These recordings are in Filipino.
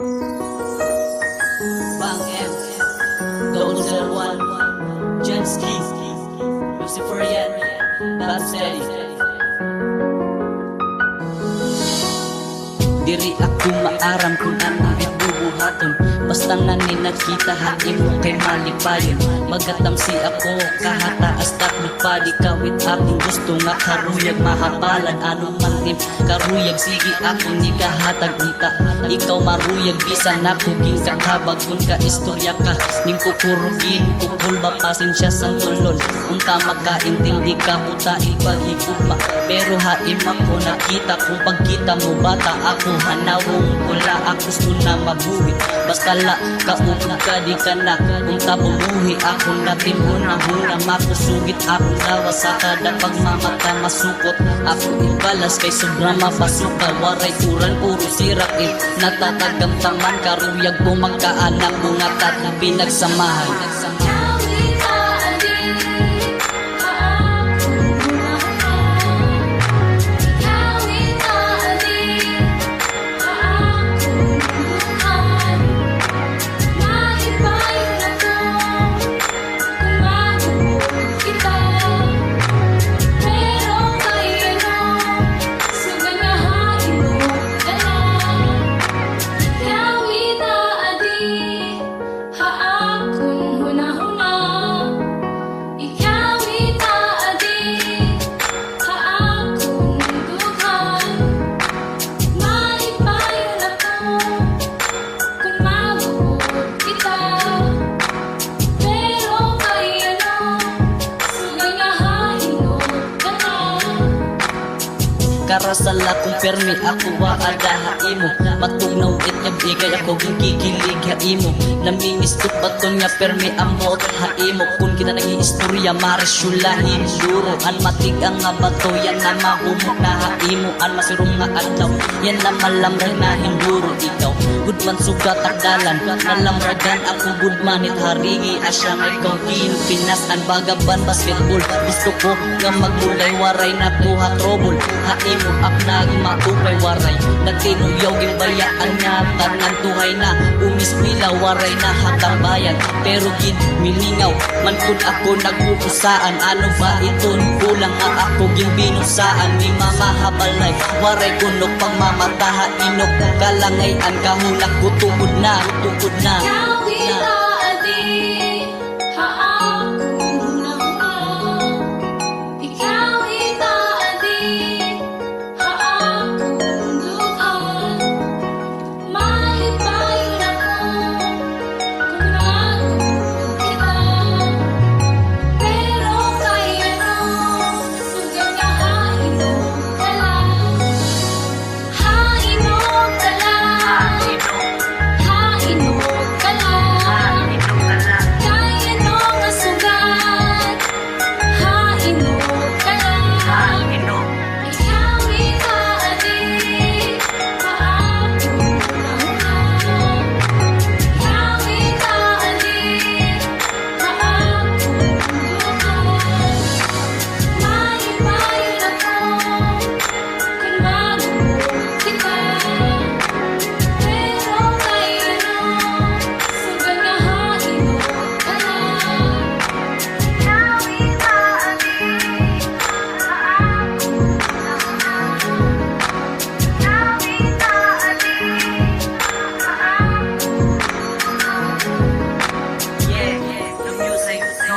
Bang M, Double Zero One, Jenski, Lucifer Yan, Bab Steady. Diri ako maaram kung ano bubuhaton Basta nga ni nakita hain mo kay malipayon Magatam si ako kahataas tak lupadi Kawit akong gusto nga karuyag mahabalan Ano man tim karuyag sige ako ni kahatag unta. Ikaw maruyag bisan ako ginkakabag Kung ka istorya ka. Ning kukurugin Kukul ba pasensya sa tulon Unta makaintindi ka uta ipagigugma Pero haim ako nakita kung pagkita mo bata ako. Hanawong wala ako gusto na mabuhi. Basta la kaugog ka di ka na. Unta bumuhi ako natin huna-huna Makusugit ako dawa sa kada pagmamata masukot Ako ibalas kay sobrang mapasuka Waray uran puro sirak eh. Natatagamtaman karuyag po magkaanak Mga tatang pinagsamahan Karasala kung permi ako wa adaha imo Matugnaw it bigay ako gikikilig ha imo Namimistok baton nga permi amot ha imo Kung kita naging istorya marisyulahin Duro. An matig ang nga bato yan na mahumok na ha imo An masirong nga adlaw yan na malamray na hinduro. Ikaw Good man sugat takdalan Nalamragan ako good man it harigi Asya nga ikaw din Pinas an bagaban basketball. Gusto ko nga magmulay waray na buhat robol Haimo ak nagmaupay waray Nagtinuyaw gimbayaan nga Tanan tuhay na. Umismila waray na hatang bayan. Pero gin milingaw Man kun ako nagpupusaan Ano ba iton Kulang nga ako gimbinusaan Ni mamahabalay Waray kunok pagmamataha Inok kalangay ang kahulak ko Tungod na, tungod na. Ikaw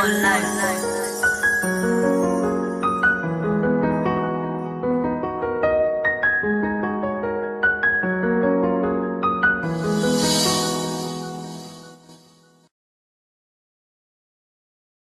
One life.